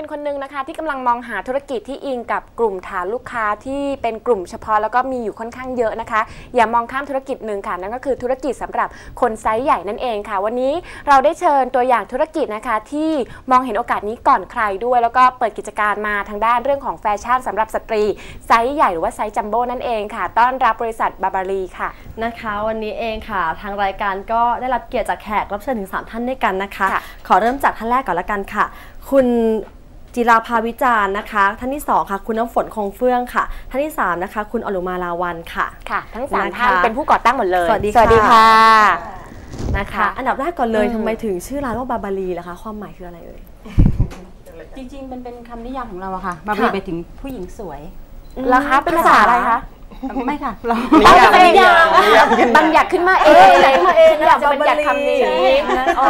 เป็นคนหนึงนะคะ ที่กำลังมองหาธุรกิจที่อิงกับกลุ่มฐานลูกค้าที่เป็นกลุ่มเฉพาะแล้วก็มีอยู่ค่อนข้างเยอะนะคะ อย่ามองข้ามธุรกิจหนึ่งค่ะนั่นก็คือธุรกิจสำหรับคนไซส์ใหญ่นั่นเองค่ะ วันนี้เราได้เชิญตัวอย่างธุรกิจนะคะ ที่มองเห็นโอกาสนี้ก่อนใครด้วย แล้วก็เปิดกิจการมาทางด้านเรื่องของแฟชั่นสำหรับสตรีไซส์ใหญ่หรือว่าไซส์จัมโบ้นั่นเองค่ะ ต้อนรับบริษัทบาบารีค่ะนะคะ วันนี้เองค่ะ ทางรายการก็ได้รับเกียรติจากแขกรับเชิญถึง 3 ท่านด้วยกันนะคะค่ะขอเริ่มจากท่านแรกก่อนละกันค่ะ คุณ จิราภาวิจารณ์นะคะ ท่านที่ 2 ค่ะ คุณน้ำฝนคงเฟื่องค่ะ ท่านที่ 3 นะคะ คุณอนุมาลาวันค่ะ ค่ะ ทั้งสามนะคะท่านเป็นผู้ก่อตั้งหมดเลย สวัสดีสวัสดีค่ะค่ะนะคะค่ะอันดับแรกก่อนเลยอืมทำไมถึงชื่อร้านว่าบาบารีล่ะคะ ความหมายคืออะไรเอ่ยจริงๆ มันเป็นคำนิยามของเราอะค่ะบาบีไปถึงผู้หญิงสวยแล้วคะเป็นภาษาอะไรคะ ไม่ค่ะเรานิยามนิยามนิยามบัญญัติขึ้นมาเองบัญญัติขึ้นมาเองอยากจะบัญญัติคำนี้ใช่นะคะอ๋อ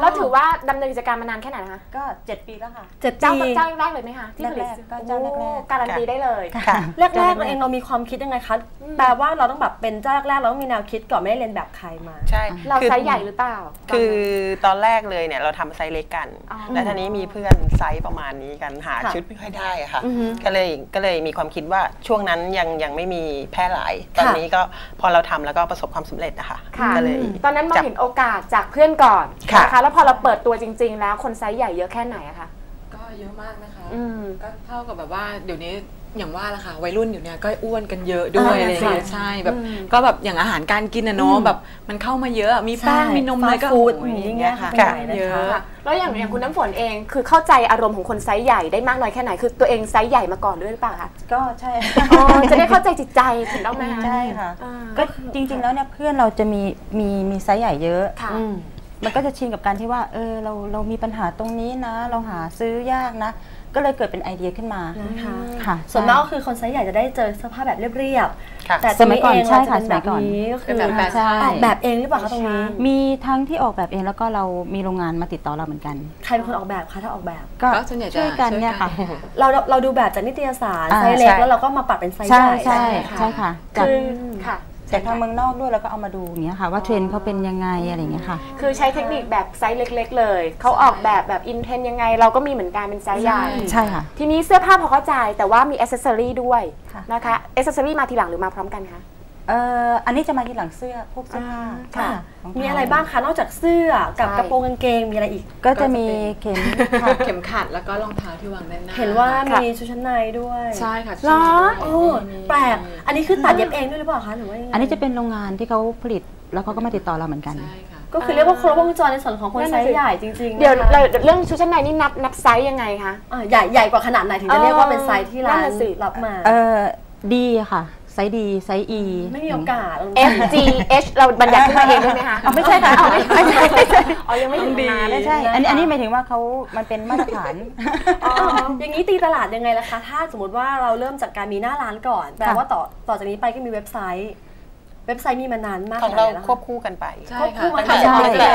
แล้วถือว่าดำเนินกิจการมานานแค่ไหนนะคะก็เจ็ดปีแล้วค่ะเจ็ดเจ้าปีเจ้าแรกเลยไหมคะที่ผลิตแรกๆก็เจ้าแรกๆโอ้การันตีได้เลยค่ะแรกๆเราเองเรามีความคิดยังไงคะแปลว่าเราต้องแบบเป็นเจ้าแรกๆเราต้องมีแนวคิดก่อนไม่ได้เรียนแบบใครมาใช่เราคือไซส์ใหญ่หรือเปล่าคือตอนแรกเลยเนี่ยเราทำไซส์เล็กกันอ๋อแล้วทีนี้มีเพื่อนไซส์ประมาณนี้กันหาค่ะชุดไม่ค่อยได้อะค่ะอือฮึก็เลยก็เลยมีความคิดว่าช่วงนั้นยังยังไม่มีแพร่หลาย ตอนนี้ก็พอเราทำแล้วก็ประสบความสำเร็จนะคะค่ะก็เลยตอนนั้นมองจับเห็นโอกาสจากเพื่อนก่อนค่ะนะคะแล้วพอเราเปิดตัวจริง ๆ แล้วคนไซส์ใหญ่เยอะแค่ไหนอะคะก็ เยอะมากนะคะ อืม ก็เท่ากับแบบว่าเดี๋ยวนี้อย่างว่าละค่ะวัยรุ่นเดี๋ยวนี้ก็อ้วนกันเยอะด้วยอ่าอะไรอย่างเงี้ยค่ะใช่แบบ อืมก็แบบอย่างอาหารการกินนะเนาะแบบมันเข้ามาเยอะมีแป้งใช่มีนมอะไรก็ fast food โอ้ยอย่างเงี้ยค่ะ ค่ะเป็นไหนนะคะเยอะ ค่ะแล้วอย่างอย่างคุณน้ำฝนเองคือเข้าใจอารมณ์ของคนไซส์ใหญ่ได้มากน้อยแค่ไหนคือตัวเองไซส์ใหญ่มาก่อนด้วยหรือเปล่าคะก็ใช่อ๋อจะได้เข้าใจจิตใจถูกต้องไหมคะใช่ค่ะ อ่า ก็จริงๆแล้วเนี่ยเพื่อนเราจะมีมีมีไซส์ใหญ่เยอะ ค่ะ อืม มันก็จะชินกับการที่ว่า เออเราเรามีปัญหาตรงนี้นะ เราหาซื้อยากนะ ก็เลยเกิดเป็นไอเดียขึ้นมานะคะค่ะส่วนมากก็คือคนไซส์ใหญ่จะได้เจอเสื้อผ้าแบบเรียบค่ะๆแต่สมัยก่อนตรงเงใช่ค่ะเราจเป็สมัยก่อนแบบนี้ก็คือเป็นแบบแฟชั่นออกแบบเองหรือเปล่าคะตรงนี้มีทั้งที่ออกแบบเองแล้วก็เรามีโรงงานมาติดต่อเราเหมือนกัน ใครเป็นคนออกแบบคะถ้าออกแบบ ก็ก็ส่วนใหญ่จะช่วยกันเนี่ยค่ะช่วยกันเราเราเราดูแบบจากนิตยสารอ่าไซส์เล็กใช่แล้วเราก็มาปรับเป็นไซส์ใช่ใหญ่ใช่ไหมใช่ค่ะจากคือค่ะ จากทางเมืองนอกด้วยแล้วก็เอามาดูอย่างเงี้ยค่ะว่าเทรนด์เขาเป็นยังไงอะไรอย่างเงี้ยค่ะ คือใช้เทคนิคแบบไซส์เล็ก ๆ เลย เขาออกแบบแบบอินเทนยังไง เราก็มีเหมือนกันเป็นไซส์ใหญ่ใช่ค่ะ ทีนี้เสื้อผ้าพอเข้าใจแต่ว่ามีอ c เซสซอรี่ด้วยค่ะนะคะอ c เซสซอรี่มาทีหลังหรือมาพร้อมกันคะ เอ่ออันนี้จะมาทีหลังเสื้อพวกเสื้อผ้าค่ะ ของมีอะไรบ้างคะนอกจากเสื้อกับใช่ กระโปรงกางเกงมีอะไรอีก ก็จะมีเข็มค่ะ เข็มขัดแล้วก็รองเท้าที่วางด้านหน้าเห็นว่าค่ะมีชุดชั้นในด้วยใช่ค่ะเหรอโอ้แปลกอันนี้คือตัดเย็บเองด้วยหรือเปล่าคะหรือว่ายังไงอันนี้จะเป็นโรงงานที่เขาผลิตแล้วเขาก็มาติดต่อเราเหมือนกัน ใช่ค่ะ ก็คือเรียกว่าครบวงจรในส่วนของคนนั่นไซน่ะสิส์ใหญ่จริงๆเดี๋ยวนะคะเราเรื่องชุดชั้นในนี่นับนับไซส์ยังไงคะ อ่าใหญ่ใหญ่กว่าขนาดไหนถึงจะเรียกว่าเป็นไซส์ที่ร้านั่นนน่ะสิ รับมา เออดีค่ะ ไซส์ดีไซส์ E ไม่มีโอกาส F G H เราบัญญัติขึ้นมาเองได้ไหมคะอ๋อไม่ใช่ค่ะอ๋อไม่ไม่ใช่ไม่ใช่อ๋อยังไม่ถึงตรงนั้นไม่ใช่ อันนี้อันนี้หมายถึงว่าเขามันเป็นมาตรฐานอ๋ออย่างนี้ตีตลาดยังไงล่ะคะถ้าสมมติว่าเราเริ่มจากการมีหน้าร้านก่อนแปลว่าต่อต่อจากนี้ไปก็มีเว็บไซต์ เว็บไซต์มีมานานมากของขนาดเราไหนแล้วควบคู่กันไปใช่ควบคู่ค่ะมาตั้งแต่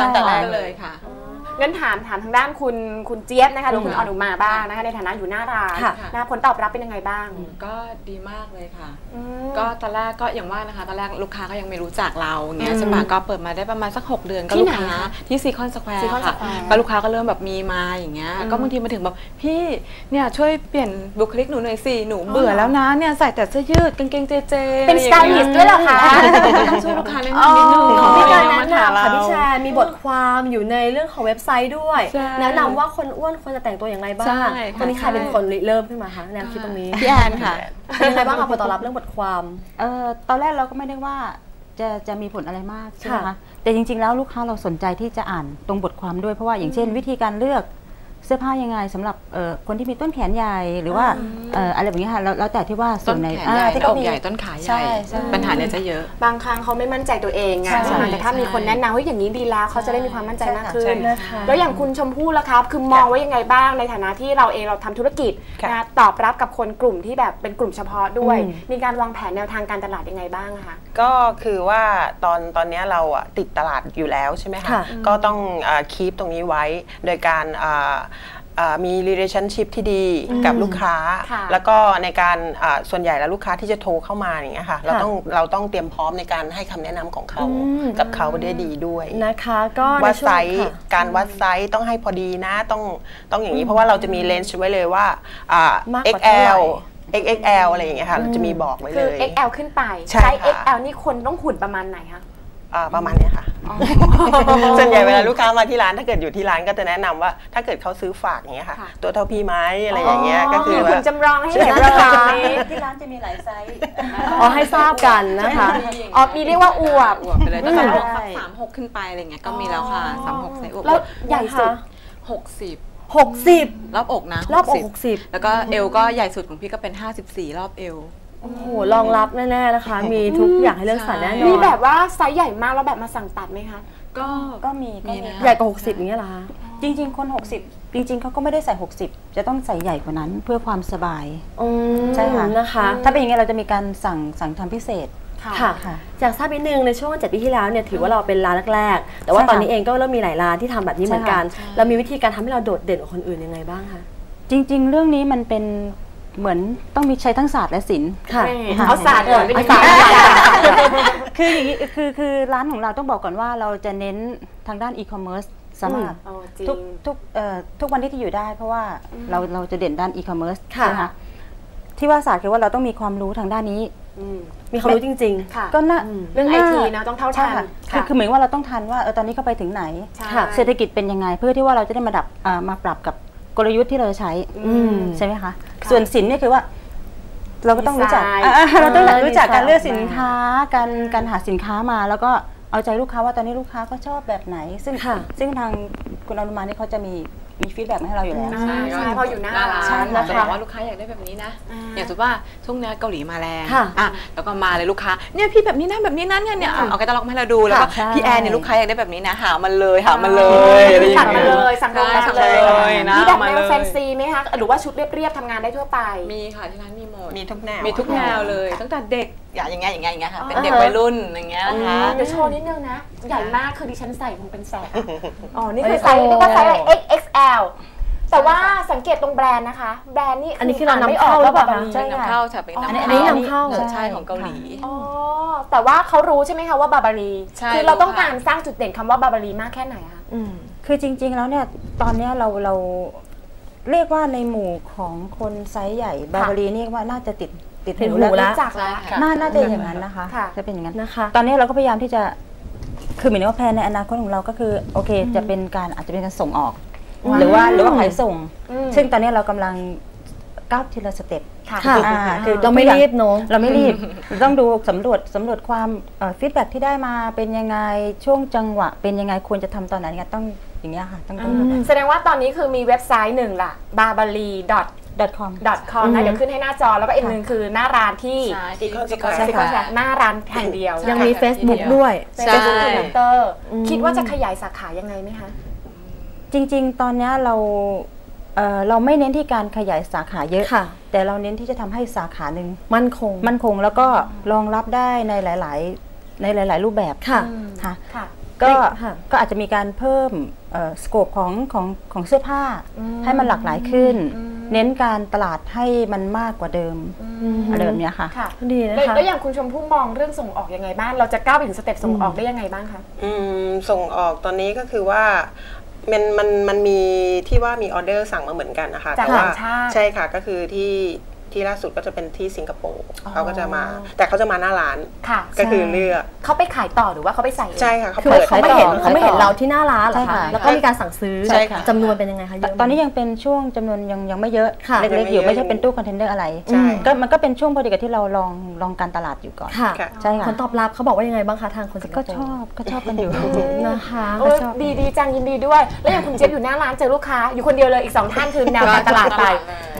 ตั้งแต่แรกเลยใช่ค่ะตั้ งแต่แรกใช่เลยค่ะงั้นถามถามทางด้านคุณคุณเจี๊ยบนะคะหรือคุณอนุมาบ้างนะคะในฐานะอยู่หน้าร้านค่ะนะผลตอบรับเป็นยังไงบ้าง ก็ดีมากเลยค่ะอืมก็ตอนแรกก็อย่างว่านะคะตอนแรกลูกค้าก็ยังไม่รู้จักเราอย่างเงี้อืยมใช่ปะก็เปิดมาได้ประมาณสัก 6 เดือนก็ที่ลูไหกนค้าคะที่ซีคอนสแควร์ Seacon ค่ะ Square ก็ลูกค้าก็เริ่มแบบมีมาอย่างเงี้ยอืมก็บางทีมาถึงแบบพี่เนี่ยช่วยเปลี่ยนบุคลิกหนูหน่อยสิหนูเบื่อแล้วนะเนี่ยใส่แต่เสื้อยืดกางเกงเจเจเป็นสไตลิสต์ด้วยเหรอคะก็ต้องช่วยลูกค้าแนะนำนิดนึงอ๋อมีการเอแนะมถมนำค่ะเราพี่แชร์มีบทความอยู่ในเรื่องของเว็บไซต์ด้วยใช่ แนะนำว่าคนอ้วนควรจะแต่งตัวอย่างไรบ้าใช่งค่ะ ตอนนี้ใครเป็นคนริเริ่มขึ้นมาคะแนวคิดตรงนี้พี่แอนค่ะ เป็นยังไงบ้างคะผลตอบรับเรื่องบทความ เออตอนแรกเราก็ไม่ได้ว่าจะจะมีผลอะไรมากใช่ไหมค่ะ คะแต่จริงๆแล้วลูกค้าเราสนใจที่จะอ่านตรงบทความด้วยเพราะว่าอย่างเช่น วิธีการเลือก เสื้อผ้ายังไงสำหรับเอ่อคนที่มีต้นแขนใหญ่หรือว่าเอ่ออะไรแบบนี้ค่ะแล้วแล้วแต่ที่ว่าส่ต้วนนไหนแขนใหญ่อ่าที่อเขากมีใหญ่ต้นขาใหใช่ญ่ใช่ปัญหาเนี่ยจะเยอะ บางครั้งเขาไม่มั่นใจตัวเองไงใช่ใช่ไหมแต่ถ้าใช่มีคนแนะนำว่าอย่างนี้ดีแล้วเขาจะได้มีความมั่นใจมากขึ้ใช่นค่ะนะคะแล้วอย่างคุณชมพู่ล่ะครับ คือมองว่ายังไงบ้างในฐานะที่เราเองเราทำธุรกิจค่ะนะตอบรับกับคนกลุ่มที่แบบเป็นกลุ่มเฉพาะด้วยอืมมีการวางแผนแนวทางการตลาดยังไงบ้างอะคะก็คือว่าตอนตอนเนี้ยเราอะติดตลาดอยู่แล้วใช่ไหมคะค่ะก็ต้องคีปตรงนี้ไว้โดยการอ่าอ่ามี relationship ที่ดีกับลูกค้าค่ะแล้วก็ในการอ่าส่วนใหญ่แล้วลูกค้าที่จะโทรเข้ามาอย่างเงี้ยค่ะเราค่ะต้องเราต้องเตรียมพร้อมในการให้คำแนะนำของเขาอืมกับเขาได้ดีด้วยนะคะก็ในวัดช่วไซงส์ค่ะการวัดไซส์ต้องให้พอดีนะต้องต้องอย่างนี้เพราะว่าเราจะมีเลนส์ไว้เลยว่าอ่ามากกว่าเท่าไหร่ XL XXL อะไรอย่างเงี้ยค่ะเราจะมีบอกไว้คืเลอย XL ขึ้นไปใช่ไซส์ค่ะ XL นี่คนต้องหุ่นประมาณไหนคะอ่าประมาณเนี้ยค่ะ ส่วนใหญ่เวลาลูกค้ามาที่ร้านถ้าเกิดอยู่ที่ร้านก็จะแนะนำว่า ถ้าเกิดเขาซื้อฝากอย่างเงี้ยค่ะค่ะตัวเท่าพี่ไหมอะไรอย่างเงี้ยก็คือมีว่าหุ่นจำลองให้เห็นเลยค่ะที่ร้านจะมีหลายไซส์อ๋อให้ทราบกันนะคะอ๋อมีเรียกว่าอวบอวบไปเลยตั้งแต่อืมอวบสักสามหกขึ้นไปอะไรเงี้ยก็มีแล้วค่ะสามหกไซส์อวบแล้วใหญ่สุดหกสิบหกสิบรอบอกนะรอบอก60หกสิบแล้วก็เอวก็ใหญ่สุดของพี่ก็เป็น54รอบเอว โอ้โหรองรับแน่ๆนะคะ มีทุกอย่างให้เลือกสรรแน่นอนมีแบบว่าไซส์ใหญ่มากแล้วแบบมาสั่งตัดไหมคะ ก็ก็มีก็มีมีนะใหญ่กว่าหกสิบอย่างเงี้ยเหรอคะจริง ๆ คน 60 จริง ๆเขาก็ไม่ได้ใส่ 60 จะต้องใส่ใหญ่กว่านั้นเพื่อความสบายอืมใช่ค่ะนะคะ ถ้าเป็นอย่างนี้ยเราจะมีการสั่งสั่งทำพิเศษค่ะค่ะอยากทราบนิดนึงในช่วงเจ็ดปีที่แล้วเนี่ยถือว่าเราเป็นร้านแรกๆแต่ว่าใช่ค่ะตอนนี้เองก็เริ่มมีหลายร้านที่ทำแบบนี้เหมือนกันใช่ค่ะเรามีวิธีการทำให้เราโดดเด่นกว่าคนอื่นยังไงบ้างคะจริง ๆ เรื่องนี้มันเป็น เหมือนต้องมีใช้ทั้งศาสตร์และศิลป์ค่ะเอาศาสตร์ก่อนเป็นเอาศาศาสสตตร์ร์คืออย่างนี้คือคือร้านของเราต้องบอกก่อนว่าเราจะเน้นทางด้านอีคอมเมิร์ซสำหรับอ๋อจริงทุกทุกเอ่อทุกวันที่ที่อยู่ได้ เพราะว่าเราเราจะเด่นด้านอีคอมเมิร์ซค่ะใช่ไหมคะที่ว่าศาสตร์คือว่าเราต้องมีความรู้ทางด้านนี้อืมมีความรู้จริงค่ะก็น่าอืมเรื่องไอน่าทีนะต้องเท่าใช่ทันค่ะคือคือเหมือนว่าเราต้องทันว่าเออตอนนี้เขาไปถึงไหนใช่ค่ะเศรษฐกิจเป็นยังไงเพื่อที่ว่าเราจะได้มาดับอ่ามาปรับกับกลยุทธ์ที่เราจะใช้อืมใช่ไหมคะ ส่วนสินเนี่ยคือว่า เราก็ต้องรู้จักดีไซน์อ่าเราต้องเออรู้จักการดีไซน์เลือกสินค้าการการหาสินค้ามาแล้วก็เอาใจลูกค้าว่าตอนนี้ลูกค้าก็ชอบแบบไหน ซึ่งค่ะ ซึ่งทางคุณอนุมานี่เขาจะมี มีฟีดแบ็กมาให้เราอยู่แล้ว ใช่ใช่พออยู่หน้าร้านใช่เรานะคะจะบอกว่าลูกค้าอยากได้แบบนี้นะอ่าอย่างสมมติว่าช่วงนี้เกาหลีมาแรงค่ะอะแล้วก็มาเลยลูกค้าเนี่ยพี่แบบนี้นะแบบนี้นะเนี่ยเนี่ยเอาเอาแคตตาล็อกมาให้เราดูแล้วก็ค่ะพี่แอนเนี่ยลูกค้าอยากได้แบบนี้นะหามันเลยหามันเลอ๋ยออะไรอย่างสั่งมาเงี้ยเลยสั่งตรงนั้นใช่เลยสั่งเลยนะมีแบบมาแนเลวยแฟนซีไหมคะหรือว่าชุดเรียบๆทำงานได้ทั่วไป มีค่ะที่ร้านมีหมดมีทุกแนวมีทุกแนวเลยตั้งแต่เด็ก อย่างเงี้ยอย่างเงี้ยอย่างเงี้ยค่ะเป็นเด็กวัยรุ่นอย่างเงี้ยนะคะเดี๋ยวโชว์นิดนึงนะ ใหญ่มากคือดิฉันใส่คงเป็นแสนอ๋อนี่คือไซส์เรียกว่าไซส์อะไร XXL แต่ว่าสังเกตตรงแบรนด์นะคะ แบรนด์นี่อันนี้คือเรานนำไม่ออกเข้าหรือเปล่าว่คะบใช่บาบารีนำเข้าค่ะเป็นอ๋อนำอันนี้นำเข้าใช่ของเกาหลีอ๋อแต่ว่าเขารู้ใช่ไหมคะว่าบาบารีใช่คือเราต้องรู้ค่ะการสร้างจุดเด่นคำว่าบาบารีมากแค่ไหนคะอืมคือจริง ๆ แล้วเนี่ยตอนเนี้ยเราเราเรียกว่าในหมู่ของคนไซส์ใหญ่บาบารีนี่ว่าน่าจะติด ติดติดหูแล้วแล้วรู้จักแล้วค่ะน่าน่าจะอย่างนั้นนะคะค่ะจะเป็นอย่างนั้นนะคะ ตอนนี้เราก็พยายามที่จะคือหมายถึงว่าแผนในอนาคตของเราก็คือโอเค จะเป็นการอาจจะเป็นการส่งออก หรือว่าหรือว่าขายส่งอืมซึ่งตอนนี้เรากำลังก้าวทีละสเต็ปค่ะค่ะอ่าคือเราไม่รีบเนอะเราไม่รีบเราต้องดูสำรวจสำรวจความฟีดแบ็ที่ได้มาเป็นยังไงช่วงจังหวะ เป็นยังไงควรจะทำตอนไหนเนี่ยต้องอย่างเงี้ยค่ะต้องดูแสดงว่าตอนนี้คือมีเว็บไซต์หนึ่งล่ะ barbary .com com อือฮึนะเดี๋ยวขึ้นให้หน้าจอแล้วก็อีกหนึ่งคือหน้าร้านที่ใช่ที่ที่ที่เขาเขาใช่ที่ค่ะเขาจะหน้าร้านแห่งเดียว ยังมีค่ะ Facebook ด้วยใช่เป็นครีเอเตอร์อืมคิดว่าจะขยายสาขายังไงไหมคะจริง ๆ ตอนเนี้ยเราเอ่อเราไม่เน้นที่การขยายสาขาเยอะค่ะแต่เราเน้นที่จะทำให้สาขาหนึ่งมั่นคง มั่นคงแล้วก็รองรับได้ในหลาย ๆ ในหลาย ๆ รูปแบบค่ะค่ะค่ะก็ค่ะก็อาจจะมีการเพิ่มสโคปของของของเสื้อผ้าให้มันหลากหลายขึ้น เน้นการตลาดให้มันมากกว่าเดิมอะไรแบบเนี้ยค่ะค่ะดีนะแล้วคะแล้วอย่างคุณชมพู่มองเรื่องส่งออกยังไงบ้างเราจะก้าวไปถึงสเต็ปส่งออกได้ยังไงบ้างคะอืมส่งออกตอนนี้ก็คือว่ามันมันมันมีที่ว่ามีออเดอร์สั่งมาเหมือนกันนะคะจากแต่ว่าต่างชาติใช่ค่ะก็คือที่ ที่ล่าสุดก็จะเป็นที่สิงคโปร์อ๋อเขาก็จะมา แต่เขาจะมาหน้าร้านค่ะก็คือเลือกเขาไปขายต่อหรือว่าเขาไปใส่เองใช่ค่ะเขาคือเปิดเขาไม่เห็นขายต่อเขาไม่เห็นเราที่หน้าร้านเหรอใช่คะค่ะแล้วก็มีการสั่งซื้อใช่ค่ะจำนวนเป็นยังไงคะเยอะไหมตอนนี้ยังเป็นช่วงจำนวนยังยังไม่เยอะค่ะเล็กๆอยู่ไม่ใช่เป็นตู้คอนเทนเนอร์อะไรใช่ก็มันก็เป็นช่วงพอดีกับที่เราลองลองการตลาดอยู่ก่อนค่ะค่ะใช่ค่ะผลตอบรับเขาบอกว่ายังไงบ้างคะทางคนสิงคโปก็ร์ชอบก็ชอบกันอยู่นะคะโอ้ยดีดีจังยินดีด้วย แล้วอย่างคุณเจี๊ยบอยู่หน้าร้านเจอลูกค้าอยู่คนเดียวเลยอีกสองท่านคือแนวการตลาดไป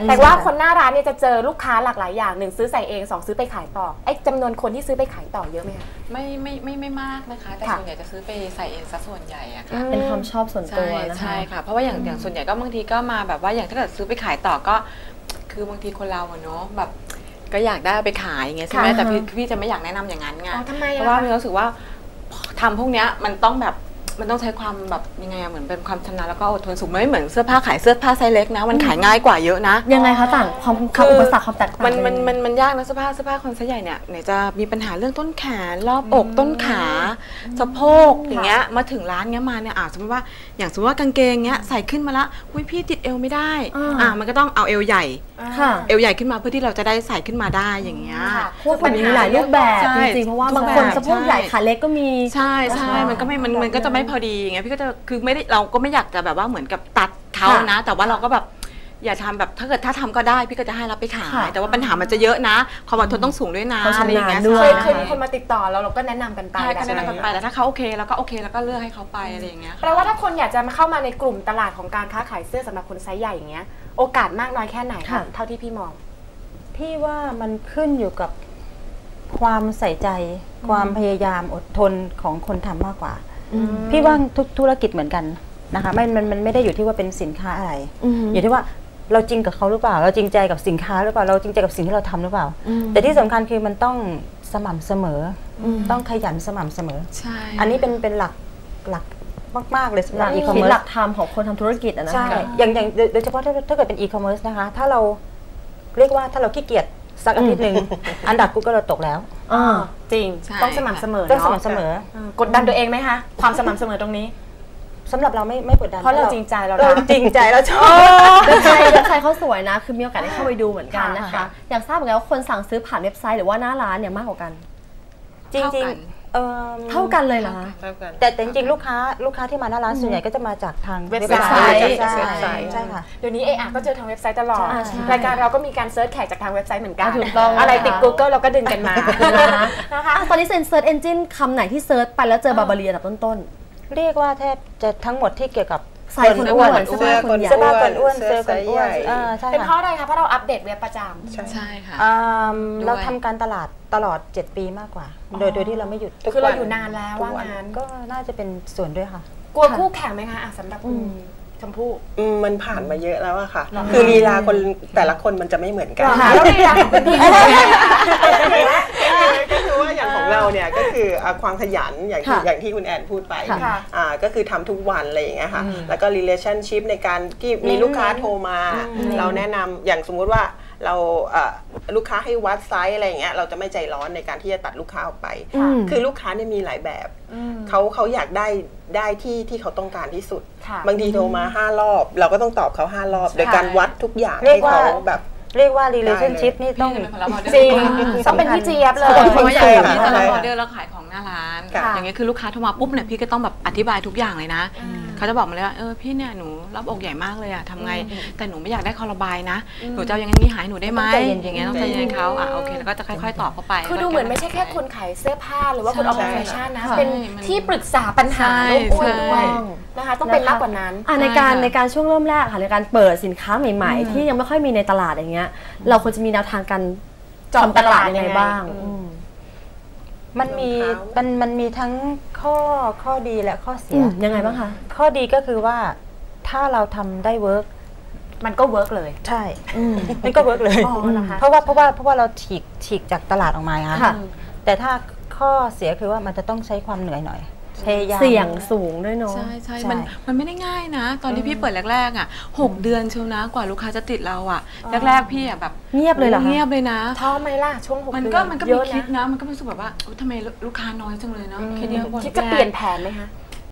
แต่ว่าคนหน้าร้านเนี่ยจะเจอลูกค้าหลากหลายอย่างหนึ่งซื้อใส่เองสองซื้อไปขายต่อไอ้จำนวนคนที่ซื้อไปขายต่อเยอะไหมคะ ไม่ไม่ไม่ไม่มากนะคะ แต่ค่ะส่วนใหญ่จะซื้อไปใส่เองซะส่วนใหญ่อะค่ะเป็นความชอบส่วนตัใช่วนะคะ ใช่ค่ะ เพราะว่าอย่างอย่างส่วนใหญ่ก็บางทีก็มาแบบว่าอย่างถ้าเกิดซื้อไปขายต่อก็ คือบางทีคนเราอะเนาะแบบก็อยากได้เอาไปขายอย่างเงี้ยใช่ไหมค่ะแต่พี่พี่จะไม่อยากแนะนำอย่างนั้นไงอ๋อทำไมอะเพราะว่าพี่รู้สึกว่าทำพวกเนี้ยมันต้องแบบ มันต้องใช้ความแบบยังไงอะเหมือนเป็นความชำนาญแล้วก็อดทนสูงมันไม่เหมือนเสื้อผ้าขายเสื้อผ้าไซส์เล็กนะ มันขายง่ายกว่าเยอะนะ ยังไงคะต่างความความอุปสรรคความแตกต่างมันมันยังไงมันมันยากนะเสื้อผ้าเสื้อผ้าคนไซส์ใหญ่เนี่ยไหนจะมีปัญหาเรื่องต้นแขนรอบอกต้นขาสะโพกอย่างเงี้ยมาถึงร้านเงี้ยมาเนี่ยอะสมมติว่าอย่างสมมติว่ากางเกงเงี้ยใส่ขึ้นมาละอุ้ยพี่ติดเอวไม่ได้อ่าอะมันก็ต้องเอาเอวใหญ่ ค่ะ เอวใหญ่ขึ้นมาเพื่อที่เราจะได้ใส่ขึ้นมาได้อย่างเงี้ยค่ะพวกมันมีหลายรูปแบบใช่จริงๆเพราะว่าทุกบางคนแบบสะโพกใหญ่ใช่ขาเล็กก็มีใช่ใช่อ่ามัมันก็ไม่มันมันก็จะไม่พอดีไงพี่ก็จะคือไม่ได้เราก็ไม่อยากจะแบบว่าเหมือนกับตัดเขาค่ะนะ แต่ว่าเราก็แบบอย่าทำแบบถ้าเกิดถ้าทำก็ได้พี่ก็จะให้รับไปขายค่ะแต่ว่าปัญหามันจะเยอะนะความอดทนต้องสูงด้วยนะเขาชำนาญอะไรอย่างเงี้ยด้วเคยยเคยมีคนมาติดต่อแล้วเราก็แนะนำกันไปใช่ก็แบบแนะนำกันไปแต่ถ้าเขาโอเคแล้วก็โอเคแล้วก็เลือกให้เขาไปอะไรอย่างเงี้ยแปลว่าถ้าคนอยากจะมาเข้ามาในกลุ่มตลาดของการค้าขายเสื้อสำหรับคนไซส์ใหญ่อย่างเงี้ย โอกาสมากน้อยแค่ไหนค่ะคะเท่าที่พี่มอง พี่ว่ามันขึ้นอยู่กับความใส่ใจความพยายามอดทนของคนทำมากกว่า พี่ว่าทุกธุรกิจเหมือนกันนะคะไม่มันมันไม่ได้อยู่ที่ว่าเป็นสินค้าอะไรอืมอยู่ที่ว่าเราจริงกับเขาหรือเปล่า เราจริงใจกับสินค้าหรือเปล่า เราจริงใจกับสิ่งที่เราทำหรือเปล่าอืมแต่ที่สำคัญคือมันต้องสม่ำเสมออมต้องขยันสม่ำเสมอใช่อันนี้เป็นเป็นหลักหลัก มากๆเลยสำหหรัลับกอีคอมคิดเมิร์หซลักธรรมของคนทำธุรกิจอะนะใช่คะอย่างอย่างโดยโดยเฉพาะถ้าถ้าเกิดเป็นอีคอมเมิร์ซนะคะ ถ้าเราเรียกว่าถ้าเราขี้เกียจสักอาทิตย์หนึ่งอันดับกูก็เราตกแล้วอ่าจริงใช่ต้องสม่ำเสมอต้องเนาะสม่ำเสมอเออกดดันตัวเองไหมคะความสม่ำเสมอตรงนี้สำหรับเราไม่ไม่กดดันเพราะเราจริงใจเรารักเราจริงใจเราชอบเว็บไซต์เว็บไซต์เขาสวยนะ คือมีโอกาสได้เข้าไปดูเหมือนกันนะคะค่ะอยากทราบเหมือนกันว่าคนสั่งซื้อผ่านเว็บไซต์หรือว่าหน้าร้านเนี่ยมากกว่ากัน จริงเท่าจริงกัน เออเท่ากันเลยเหรอคะ เท่ากัน แต่แต่จริงๆลูกค้าลูกค้าที่มาหน้าร้านส่วนใหญ่ก็จะมาจากทางเว็บไซไซต์ต์เว็บใช่ไซต์ ใช่ค่ะ เดี๋ยวนี้เออะก็เจอทางเว็บไซต์ตลอดใช่ใช่รายการเราก็มีการเซิร์ชแขกจากทางเว็บไซต์เหมือนกันถูกต้องอะไรติดนะคะ Google เราก็ดึงกันมานะคะนะคะอะตอนนี้เซ็นเซิร์ชเอนจินคำไหนที่เซิร์ชไปแล้วเจอบาบารีอันดับต้น เรียกว่าแทบจะทั้งหมดที่เกี่ยวกับๆ ใส่คนอ้วนคนอ้วนเสื้อคนใหญ่เสื้อผ้าคนอ้วนเสื้เสื้ออคนอ้วนไซส์ใหญ่อ่าใช่เป็นเพราะค่ะอะไรคะเพราะเราอัปเดตเว็บประจำใช่ค่ะอ่าด้วยเราทำการตลาดตลอด 7 ปีมากกว่า โดยโดยที่เราไม่หยุดคือเราอยู่นานแล้วว่างั้นก็น่าจะเป็นส่วนด้วยค่ะ กลัวคู่แข่งไหมคะอะสำหรับคุณชมพู่อืมมันผ่านมาเยอะแล้วอะค่ะ คือลีลาคนแต่ละคนมันจะไม่เหมือนกันแล้วลีลาของคุณพี่ ก็คือว่าอย่างของเราเนี่ยก็คืออะความขยันอย่างที่ค่ะอย่างที่คุณแอนพูดไปค่ะอ่าก็คือทำทุกวันอะไรอย่างเงี้ยค่ะแล้วก็ relationship ในการที่มีลูกค้าโทรมา เราแนะนำอย่างสมมุติว่าเราเอ่อลูกค้าให้วัดไซส์อะไรอย่างเงี้ยเราจะไม่ใจร้อนในการที่จะตัดลูกค้าออกไปอืมคือลูกค้าเนี่ยมีหลายแบบเขาเขาอยากได้ได้ที่ที่เขาต้องการที่สุดค่ะบางทีโทรมาห้ารอบ เราก็ต้องตอบเขาห้ารอบ โดยการวัดทุกอย่างเรียให้กว่าเขาแบบ เรียกว่า relationship นี่ต้องพี่เป็นคนรับออเดอร์จริงต้องเป็นพี่เจี๊ยบเลยเพราะว่าอย่างใช่พี่ค่ะจะรับใช่อค่ะอเดอร์แล้วขายของหน้าร้านค่ะอย่างเงี้ยคือลูกค้าโทรมาปุ๊บเนี่ยพี่ก็ต้องแบบอธิบายทุกอย่างเลยนะ เขาจะบอกมาเลยว่าเออพี่เนี่ยหนูรับอกใหญ่มากเลยอะทำไง แต่หนูไม่อยากได้คอระบายนะ หนูจะเอาอย่างนี้หายหนูได้ไหมต้องใจเย็นๆอย่างเงี้ยต้องใจเย็นเขาอะโอเคแล้วก็จะค่อยๆตอบเข้าไป คือดูเหมือนไม่ใช่แค่คนขายเสื้อผ้าหรือว่าคนออกแบบแฟชั่นนะใช่เป็นมันที่ปรึกษาปัญหาใช่โลกอ้วนด้วยใช่นะคะต้องเป็นมากกว่านั้นอะในใช่การค่ะในการช่วงเริ่มแรกค่ะในการเปิดสินค้าใหม่ ๆ ที่ยังไม่ค่อยมีในตลาดอย่างเงี้ยเราควรจะมีแนวทางการเจาะทำตลาดยังไงตลาดยังไงบ้างอื มอืมมันมีรองเท้ามันมันมีทั้งข้อข้อดีและข้อเสีอืยมยังไงบ้างคะข้อดีก็คือว่าถ้าเราทำได้เวิร์กมันก็เวิร์กเลย ใช่มันก็เวิร์กเลยอ๋อเหรอคะเพราะว่าเพราะว่าเพราะว่าเราฉีกฉีกจากตลาดออกมาไงค่ะแต่ถ้าข้อเสียคือว่ามันจะต้องใช้ความเหนื่อยหน่อย พยายาม เสี่ยงสูงด้วยเนาะใช่ใช่ใช่มันมันไม่ได้ง่ายนะ ตอนที่พี่เปิดแรกๆอะหกเดือนเชียวนะกว่าลูกค้าจะติดเราอะแรกๆพี่อะแบบเงียบเลยเหรอคะเงียบเลยนะท้อไหมล่ะช่วงหกมันเดือนก็มันก็เยมีอะคิดนะนะ มันก็รู้สึกแบบว่าอุ๊ยทำไมลูกค้าน้อยจังเลยเนาะคิดเยอะคนคิดจะเปลี่ยนแผนไหมคะ